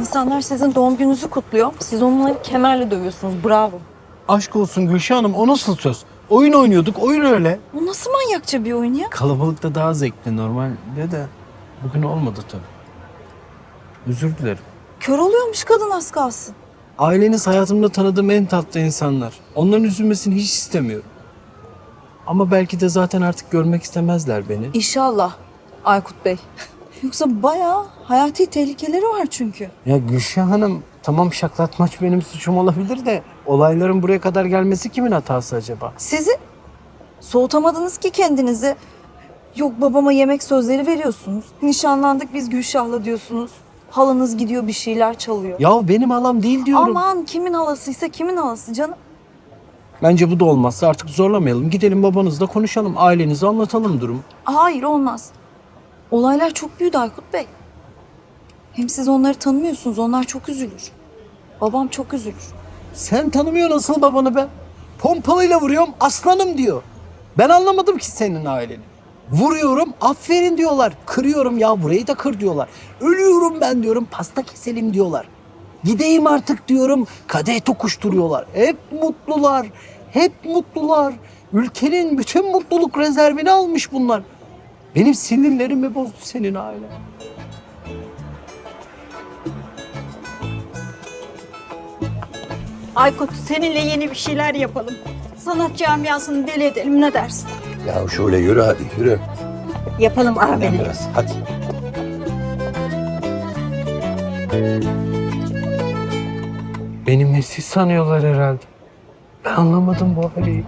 İnsanlar sizin doğum gününüzü kutluyor. Siz onları kemerle dövüyorsunuz. Bravo. Aşk olsun Gülşah Hanım o nasıl söz? Oyun oynuyorduk oyun öyle. Bu nasıl manyakça bir oyun ya? Kalabalıkta daha zevkli normalde de bugün olmadı tabii. Özür dilerim. Kör oluyormuş kadın az kalsın. Aileniz hayatımda tanıdığım en tatlı insanlar. Onların üzülmesini hiç istemiyorum. Ama belki de zaten artık görmek istemezler beni. İnşallah Aykut Bey. Yoksa bayağı hayati tehlikeleri var çünkü. Ya Gülşah Hanım tamam şaklatmaç benim suçum olabilir de olayların buraya kadar gelmesi kimin hatası acaba? Sizi soğutamadınız ki kendinizi. Yok babama yemek sözleri veriyorsunuz. Nişanlandık biz Gülşah'la diyorsunuz. Halanız gidiyor bir şeyler çalıyor. Ya benim halam değil diyorum. Aman kimin halasıysa kimin halası canım. Bence bu da olmazsa artık zorlamayalım. Gidelim babanızla konuşalım. Ailenize anlatalım durumu. Hayır olmaz. Olaylar çok büyüdü Aykut Bey. Hem siz onları tanımıyorsunuz. Onlar çok üzülür. Babam çok üzülür. Sen tanımıyor nasıl babanı be? Pompalıyla vuruyorum aslanım diyor. Ben anlamadım ki senin aileni. Vuruyorum aferin diyorlar. Kırıyorum ya burayı da kır diyorlar. Ölüyorum ben diyorum pasta keselim diyorlar. Gideyim artık diyorum kadeh tokuşturuyorlar. Hep mutlular. Hep mutlular. Ülkenin bütün mutluluk rezervini almış bunlar. Benim sinirlerimi bozdu senin aile. Aykut seninle yeni bir şeyler yapalım. Sanat camiasını deli edelim ne dersin? Ya şöyle yürü hadi yürü. Yapalım Ahmet. biraz hadi. Benim nesi sanıyorlar herhalde. Ben anlamadım bu aileyi.